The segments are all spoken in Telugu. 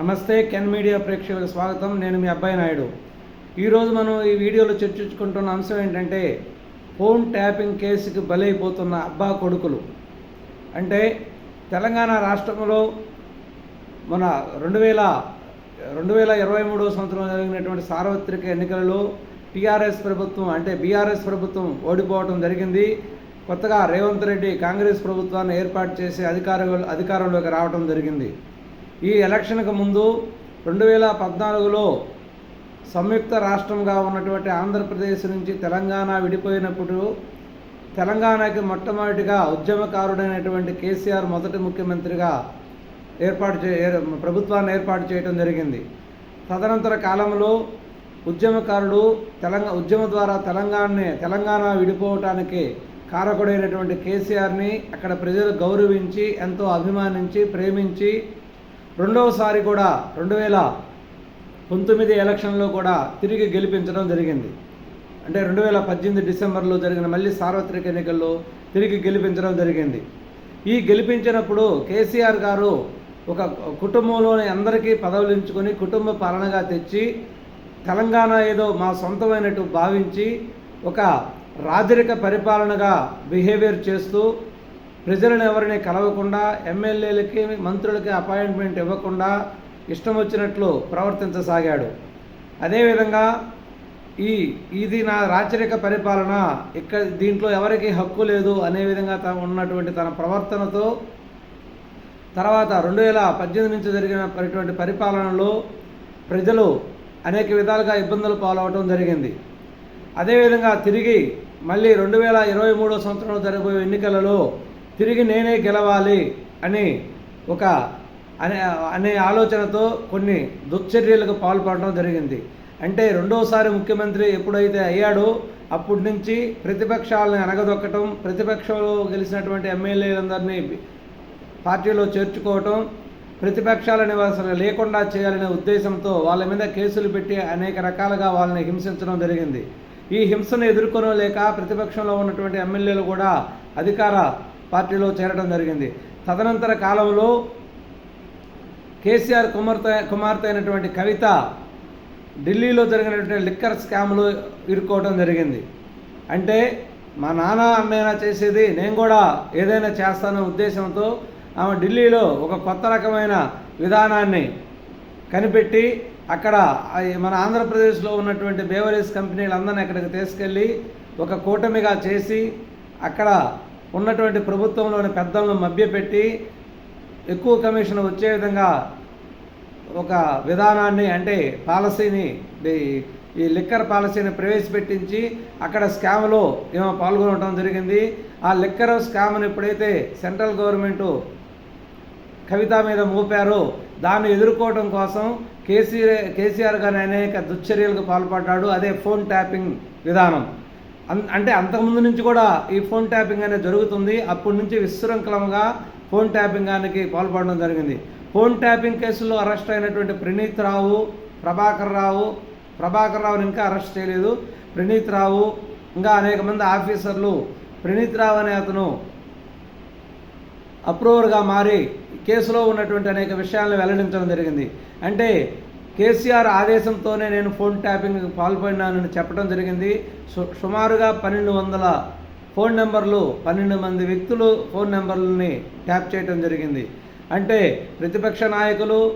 నమస్తే కెన్ మీడియా ప్రేక్షకులకు స్వాగతం. నేను మీ అబ్బాయి నాయుడు. ఈరోజు మనం ఈ వీడియోలో చర్చించుకుంటున్న అంశం ఏంటంటే ఫోన్ ట్యాపింగ్ కేసుకి బలైపోతున్న అబ్బా కొడుకులు. అంటే తెలంగాణ రాష్ట్రంలో మన రెండు వేల రెండు వేల ఇరవై మూడో సంవత్సరం జరిగినటువంటి సార్వత్రిక ఎన్నికలలో టీఆర్ఎస్ ప్రభుత్వం అంటే బీఆర్ఎస్ ప్రభుత్వం ఓడిపోవడం జరిగింది. కొత్తగా రేవంత్ రెడ్డి కాంగ్రెస్ ప్రభుత్వాన్ని ఏర్పాటు చేసి అధికార అధికారంలోకి రావడం జరిగింది. ఈ ఎలక్షన్కు ముందు రెండు వేల పద్నాలుగులో సంయుక్త రాష్ట్రంగా ఉన్నటువంటి ఆంధ్రప్రదేశ్ నుంచి తెలంగాణ విడిపోయినప్పుడు తెలంగాణకి మొట్టమొదటిగా ఉద్యమకారుడైనటువంటి కేసీఆర్ మొదటి ముఖ్యమంత్రిగా ఏర్పాటు చే ప్రభుత్వాన్ని ఏర్పాటు చేయడం జరిగింది. తదనంతర కాలంలో ఉద్యమకారుడు తెలంగాణ ఉద్యమ ద్వారా తెలంగాణని తెలంగాణ విడిపోవటానికి కారకుడైనటువంటి కేసీఆర్ని అక్కడ ప్రజలు గౌరవించి ఎంతో అభిమానించి ప్రేమించి రెండవసారి కూడా రెండు వేల పంతొమ్మిది ఎలక్షన్లో కూడా తిరిగి గెలిపించడం జరిగింది. అంటే రెండు వేల పద్దెనిమిది డిసెంబర్లో జరిగిన మళ్ళీ సార్వత్రిక ఎన్నికల్లో తిరిగి గెలిపించడం జరిగింది. ఈ గెలిపించినప్పుడు కేసీఆర్ గారు ఒక కుటుంబంలోని అందరికీ పదవులు ఎంచుకొని కుటుంబ పాలనగా తెచ్చి తెలంగాణ ఏదో మా సొంతమైనట్టు భావించి ఒక రాజరిక పరిపాలనగా బిహేవియర్ చేస్తూ ప్రజలను ఎవరిని కలవకుండా ఎమ్మెల్యేలకి మంత్రులకి అపాయింట్మెంట్ ఇవ్వకుండా ఇష్టం వచ్చినట్లు ప్రవర్తించసాగాడు. అదేవిధంగా ఈ ఇది నా రాచరిక పరిపాలన ఇక్కడ దీంట్లో ఎవరికి హక్కు లేదు అనే విధంగా తా ఉన్నటువంటి తన ప్రవర్తనతో తర్వాత రెండు వేల పద్దెనిమిది నుంచి జరిగినటువంటి పరిపాలనలో ప్రజలు అనేక విధాలుగా ఇబ్బందులు పాలవటం జరిగింది. అదేవిధంగా తిరిగి మళ్ళీ రెండు వేల ఇరవై మూడో సంవత్సరంలో జరగబోయే ఎన్నికలలో తిరిగి నేనే గెలవాలి అని ఒక అనే అనే ఆలోచనతో కొన్ని దుశ్చర్యలకు పాల్పడడం జరిగింది. అంటే రెండోసారి ముఖ్యమంత్రి ఎప్పుడైతే అయ్యాడో అప్పటి నుంచి ప్రతిపక్షాలను అనగదొక్కటం ప్రతిపక్షంలో గెలిచినటువంటి ఎమ్మెల్యేలందరినీ పార్టీలో చేర్చుకోవటం ప్రతిపక్షాల నివాసాలు లేకుండా చేయాలనే ఉద్దేశంతో వాళ్ళ మీద కేసులు పెట్టి అనేక రకాలుగా వాళ్ళని హింసించడం జరిగింది. ఈ హింసను ఎదుర్కొనలేక ప్రతిపక్షంలో ఉన్నటువంటి ఎమ్మెల్యేలు కూడా అధికార పార్టీలో చేరడం జరిగింది. తదనంతర కాలంలో కేసీఆర్ కుమార్తె కుమార్తె అయినటువంటి కవిత ఢిల్లీలో జరిగినటువంటి లిక్కర్ స్కామ్లో ఇరుక్కోవడం జరిగింది. అంటే మా నాన్న అన్నైనా చేసేది నేను కూడా ఏదైనా చేస్తానో ఉద్దేశంతో ఆమె ఢిల్లీలో ఒక కొత్త రకమైన విధానాన్ని కనిపెట్టి అక్కడ మన ఆంధ్రప్రదేశ్లో ఉన్నటువంటి బేవరీస్ కంపెనీలందరినీ అక్కడికి తీసుకెళ్ళి ఒక కూటమిగా చేసి అక్కడ ఉన్నటువంటి ప్రభుత్వంలోని పెద్దలను మభ్యపెట్టి ఎక్కువ కమిషన్ వచ్చే విధంగా ఒక విధానాన్ని అంటే పాలసీని ఈ- లిక్కర్ పాలసీని ప్రవేశపెట్టించి అక్కడ స్కామ్లో ఏమో పాల్గొనడం జరిగింది. ఆ లిక్కర్ స్కామ్ను ఎప్పుడైతే సెంట్రల్ గవర్నమెంటు కవిత మీద మోపారో దాన్ని ఎదుర్కోవడం కోసం కేసీఆర్ కేసీఆర్ గారు అనేక దుశ్చర్యలకు పాల్పడ్డాడు. అదే ఫోన్ ట్యాపింగ్ విధానం. అంటే అంతకుముందు నుంచి కూడా ఈ ఫోన్ ట్యాపింగ్ అనేది జరుగుతుంది. అప్పటి నుంచి విశృంఖలంగా ఫోన్ ట్యాపింగానికి పాల్పడడం జరిగింది. ఫోన్ ట్యాపింగ్ కేసులో అరెస్ట్ అయినటువంటి ప్రణీత్ రావు ప్రభాకర్ రావు ప్రభాకర్ రావుని ఇంకా అరెస్ట్ చేయలేదు. ప్రణీత్ రావు ఇంకా అనేక మంది ఆఫీసర్లు ప్రణీత్ రావు అనే అతను అప్రూవర్గా మారి కేసులో ఉన్నటువంటి అనేక విషయాలను వెల్లడించడం జరిగింది. అంటే కేసీఆర్ ఆదేశంతోనే నేను ఫోన్ ట్యాపింగ్ పాల్పడినానని చెప్పడం జరిగింది. సు- సుమారుగా పన్నెండు వందల ఫోన్ నెంబర్లు పన్నెండు మంది వ్యక్తులు ఫోన్ నెంబర్లని ట్యాప్ చేయడం జరిగింది. అంటే ప్రతిపక్ష నాయకులు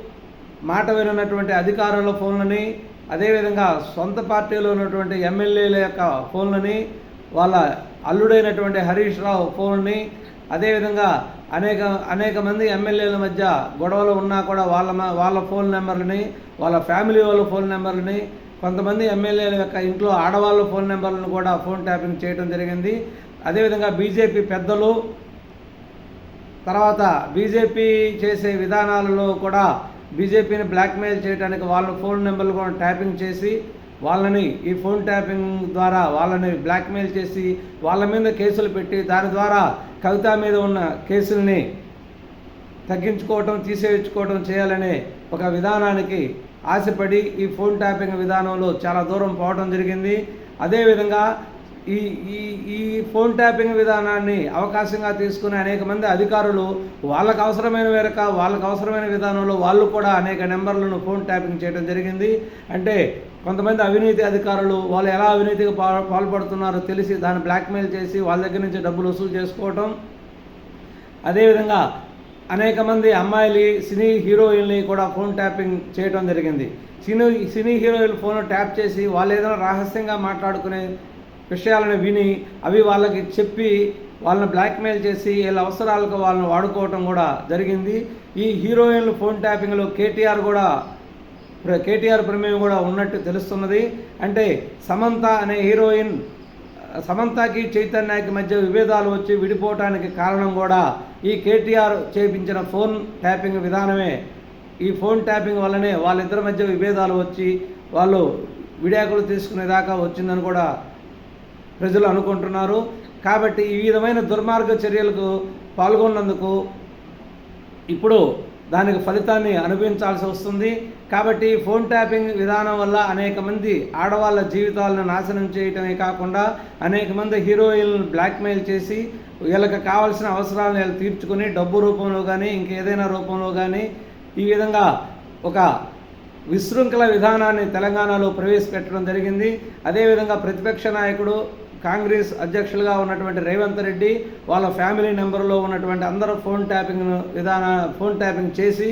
మాట వినటువంటి అధికారుల ఫోన్లని అదేవిధంగా సొంత పార్టీలో ఉన్నటువంటి ఎమ్మెల్యేల యొక్క ఫోన్లని వాళ్ళ అల్లుడైనటువంటి హరీష్ రావు ఫోన్ని అదేవిధంగా అనేక అనేక మంది ఎమ్మెల్యేల మధ్య గొడవలు ఉన్నా కూడా వాళ్ళ మ- వాళ్ళ ఫోన్ నెంబర్లని వాళ్ళ ఫ్యామిలీ వాళ్ళ ఫోన్ నెంబర్లని కొంతమంది ఎమ్మెల్యేల యొక్క ఇంట్లో ఆడవాళ్ళ ఫోన్ నెంబర్లను కూడా ఫోన్ ట్యాపింగ్ చేయడం జరిగింది. అదేవిధంగా బీజేపీ పెద్దలు తర్వాత బీజేపీ చేసే విధానాలలో కూడా బీజేపీని బ్లాక్మెయిల్ చేయడానికి వాళ్ళ ఫోన్ నెంబర్లు కూడా ట్యాపింగ్ చేసి వాళ్ళని ఈ ఫోన్ ట్యాపింగ్ ద్వారా వాళ్ళని బ్లాక్మెయిల్ చేసి వాళ్ళ మీద కేసులు పెట్టి దాని ద్వారా కవిత మీద ఉన్న కేసుల్ని తగ్గించుకోవటం తీసేయించుకోవటం చేయాలనే ఒక విధానానికి ఆశపడి ఈ ఫోన్ ట్యాపింగ్ విధానంలో చాలా దూరం పోవడం జరిగింది. అదేవిధంగా ఈ ఈ ఈ ఫోన్ ట్యాపింగ్ విధానాన్ని అవకాశంగా తీసుకుని అనేక మంది అధికారులు వాళ్ళకు అవసరమైన మేరకు వాళ్ళకు అవసరమైన విధానంలో వాళ్ళు కూడా అనేక నెంబర్లను ఫోన్ ట్యాపింగ్ చేయడం జరిగింది. అంటే కొంతమంది అవినీతి అధికారులు వాళ్ళు ఎలా అవినీతికి పాల్పడుతున్నారో తెలిసి దాన్ని బ్లాక్మెయిల్ చేసి వాళ్ళ దగ్గర నుంచి డబ్బులు వసూలు చేసుకోవటం. అదేవిధంగా అనేక మంది అమ్మాయిలు సినీ హీరోయిన్ని కూడా ఫోన్ ట్యాపింగ్ చేయడం జరిగింది. Cine cine heroine phone tap చేసి వాళ్ళు ఏదైనా రహస్యంగా మాట్లాడుకునే విషయాలను విని అవి వాళ్ళకి చెప్పి వాళ్ళని బ్లాక్మెయిల్ చేసి వీళ్ళ అవసరాలకు వాళ్ళని వాడుకోవటం కూడా జరిగింది. ఈ హీరోయిన్లు ఫోన్ ట్యాపింగ్లో కేటీఆర్ కూడా ప్ర- కేటీఆర్ ప్రమేయం కూడా ఉన్నట్టు తెలుస్తున్నది. అంటే సమంత అనే హీరోయిన్ సమంతకి చైతన్యకి మధ్య విభేదాలు వచ్చి విడిపోవటానికి కారణం కూడా ఈ కేటీఆర్ చేపించిన ఫోన్ ట్యాపింగ్ విధానమే. ఈ ఫోన్ ట్యాపింగ్ వల్లనే వాళ్ళిద్దరి మధ్య విభేదాలు వచ్చి వాళ్ళు విడాకులు తీసుకునేదాకా వచ్చిందని కూడా ప్రజలు అనుకుంటున్నారు. కాబట్టి ఈ విధమైన దుర్మార్గ చర్యలకు పాల్గొన్నందుకు ఇప్పుడు దానికి ఫలితాన్ని అనుభవించాల్సి వస్తుంది. కాబట్టి ఫోన్ ట్యాపింగ్ విధానం వల్ల అనేక మంది ఆడవాళ్ళ జీవితాలను నాశనం చేయటమే కాకుండా అనేక మంది హీరోయిన్లను బ్లాక్మెయిల్ చేసి వీళ్ళకి కావాల్సిన అవసరాలను వీళ్ళు తీర్చుకుని డబ్బు రూపంలో కానీ ఇంకేదైనా రూపంలో కానీ ఈ విధంగా ఒక విశృంఖల విధానాన్ని తెలంగాణలో ప్రవేశపెట్టడం జరిగింది. అదేవిధంగా ప్రతిపక్ష నాయకుడు కాంగ్రెస్ అధ్యక్షులుగా ఉన్నటువంటి రేవంత్ రెడ్డి వాళ్ళ ఫ్యామిలీ నెంబర్లో ఉన్నటువంటి అందరూ ఫోన్ ట్యాపింగ్ విధాన ఫోన్ ట్యాపింగ్ చేసి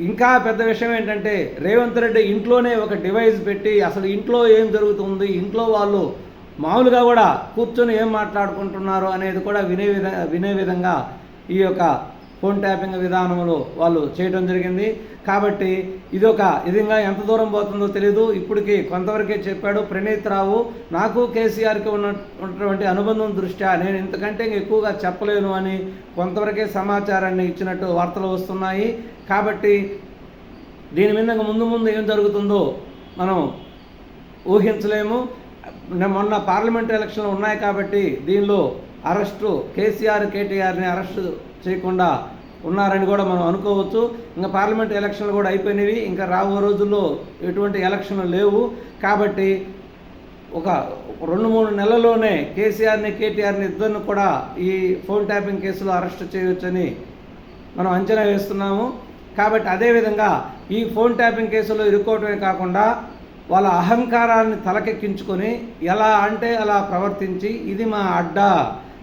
ఇంకా పెద్ద విషయం ఏంటంటే రేవంత్ రెడ్డి ఇంట్లోనే ఒక డివైస్ పెట్టి అసలు ఇంట్లో ఏం జరుగుతుంది ఇంట్లో వాళ్ళు మామూలుగా కూడా కూర్చొని ఏం మాట్లాడుకుంటున్నారు అనేది కూడా వినే విధ వినే విధంగా ఈ యొక్క ఫోన్ ట్యాపింగ్ విధానంలో వాళ్ళు చేయడం జరిగింది. కాబట్టి ఇది ఒక విధంగా ఎంత దూరం పోతుందో తెలియదు ఇప్పటికి కొంతవరకే చెప్పాడు ప్రణీత్ రావు నాకు కేసీఆర్కి ఉన్న ఉన్నటువంటి అనుబంధం దృష్ట్యా నేను ఇంతకంటే ఎక్కువగా చెప్పలేను అని కొంతవరకే సమాచారాన్ని ఇచ్చినట్టు వార్తలు వస్తున్నాయి. కాబట్టి దీని మీద ముందు ముందు ఏం జరుగుతుందో మనం ఊహించలేము. మొన్న పార్లమెంట్ ఎలక్షన్లు ఉన్నాయి కాబట్టి దీనిలో అరెస్టు కేసీఆర్ కేటీఆర్ని అరెస్టు చేయకుండా ఉన్నారని కూడా మనం అనుకోవచ్చు. ఇంకా పార్లమెంట్ ఎలక్షన్లు కూడా అయిపోయినవి. ఇంకా రాబో రోజుల్లో ఎటువంటి ఎలక్షన్లు లేవు. కాబట్టి ఒక రెండు మూడు నెలల్లోనే కేసీఆర్ని కేటీఆర్ని ఇద్దరిని కూడా ఈ ఫోన్ ట్యాపింగ్ కేసులో అరెస్ట్ చేయవచ్చని మనం అంచనా వేస్తున్నాము. కాబట్టి అదేవిధంగా ఈ ఫోన్ ట్యాపింగ్ కేసులో ఇరుక్కోవటమే కాకుండా వాళ్ళ అహంకారాన్ని తలకెక్కించుకొని ఎలా అంటే అలా ప్రవర్తించి ఇది మా అడ్డా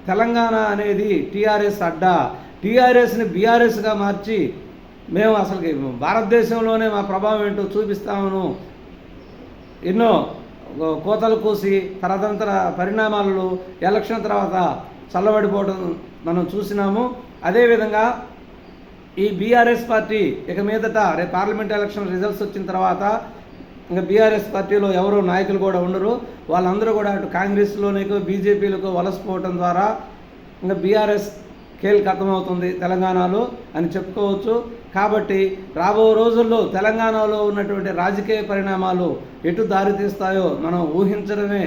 తెలంగాణ అనేది టీఆర్ఎస్ అడ్డా టీఆర్ఎస్ని బీఆర్ఎస్గా మార్చి మేము అసలుకి భారతదేశంలోనే మా ప్రభావం ఏంటో చూపిస్తామను. ఎన్నో కోతలు కూసి తరతంతర పరిణామాలలో ఎలక్షన్ తర్వాత చల్లబడిపోవడం మనం చూసినాము. అదేవిధంగా ఈ బీఆర్ఎస్ పార్టీ ఇక మీదట రేపు పార్లమెంట్ ఎలక్షన్ రిజల్ట్స్ వచ్చిన తర్వాత ఇంకా బీఆర్ఎస్ పార్టీలో ఎవరు నాయకులు కూడా ఉండరు. వాళ్ళందరూ కూడా అటు కాంగ్రెస్లోనికి బీజేపీలకు వలసపోవటం ద్వారా ఇంకా బీఆర్ఎస్ కీలకతమవుతుంది తెలంగాణలో అని చెప్పుకోవచ్చు. కాబట్టి రాబో రోజుల్లో తెలంగాణలో ఉన్నటువంటి రాజకీయ పరిణామాలు ఎటు దారితీస్తాయో మనం ఊహించడమే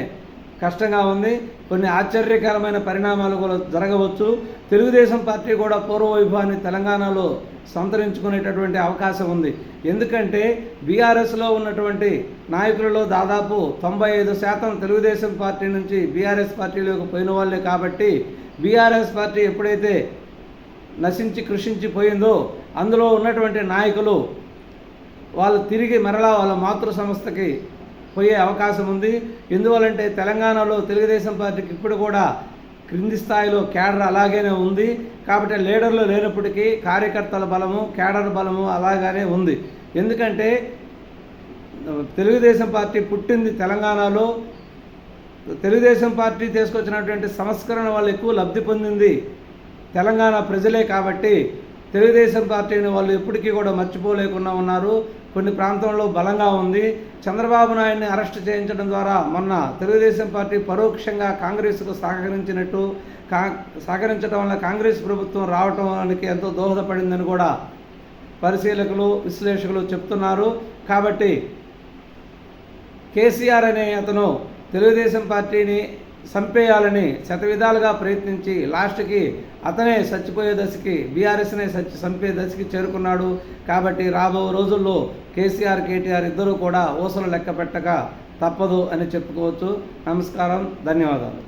కష్టంగా ఉంది. కొన్ని ఆశ్చర్యకరమైన పరిణామాలు కూడా జరగవచ్చు. తెలుగుదేశం పార్టీ కూడా పూర్వ వైభవాన్ని తెలంగాణలో సంతరించుకునేటటువంటి అవకాశం ఉంది. ఎందుకంటే బీఆర్ఎస్లో ఉన్నటువంటి నాయకులలో దాదాపు తొంభై ఐదు శాతం తెలుగుదేశం పార్టీ నుంచి బీఆర్ఎస్ పార్టీలోకి పోయిన వాళ్ళే కాబట్టి బీఆర్ఎస్ పార్టీ ఎప్పుడైతే నశించి కృషించి పోయిందో అందులో ఉన్నటువంటి నాయకులు వాళ్ళు తిరిగి మరలా వాళ్ళ మాతృ సంస్థకి పోయే అవకాశం ఉంది. ఎందువలంటే తెలంగాణలో తెలుగుదేశం పార్టీకి ఇప్పుడు కూడా క్రింది స్థాయిలో కేడర్ అలాగనే ఉంది. కాబట్టి లీడర్లు లేనప్పటికీ కార్యకర్తల బలము కేడర్ బలము అలాగానే ఉంది. ఎందుకంటే తెలుగుదేశం పార్టీ పుట్టింది తెలంగాణలో. తెలుగుదేశం పార్టీ తీసుకొచ్చినటువంటి సంస్కరణ వాళ్ళు ఎక్కువ లబ్ధి పొందింది తెలంగాణ ప్రజలే కాబట్టి తెలుగుదేశం పార్టీని వాళ్ళు ఎప్పటికీ కూడా మర్చిపోలేకుండా ఉన్నారు. కొన్ని ప్రాంతంలో బలంగా ఉంది. చంద్రబాబు నాయుడిని అరెస్ట్ చేయించడం ద్వారా మొన్న తెలుగుదేశం పార్టీ పరోక్షంగా కాంగ్రెస్కు సహకరించినట్టు కా సహకరించడం వల్ల కాంగ్రెస్ ప్రభుత్వం రావడానికి ఎంతో దోహదపడిందని కూడా పరిశీలకులు విశ్లేషకులు చెప్తున్నారు. కాబట్టి కేసీఆర్ అనే అతను తెలుగుదేశం పార్టీని చంపేయాలని శతవిధాలుగా ప్రయత్నించి లాస్ట్కి అతనే చచ్చిపోయే దశకి బీఆర్ఎస్నే చచ్చి చంపే దశకి చేరుకున్నాడు. కాబట్టి రాబో రోజుల్లో కేసీఆర్ కేటీఆర్ ఇద్దరూ కూడా ఊసలు లెక్క పెట్టక తప్పదు అని చెప్పుకోవచ్చు. నమస్కారం ధన్యవాదాలు.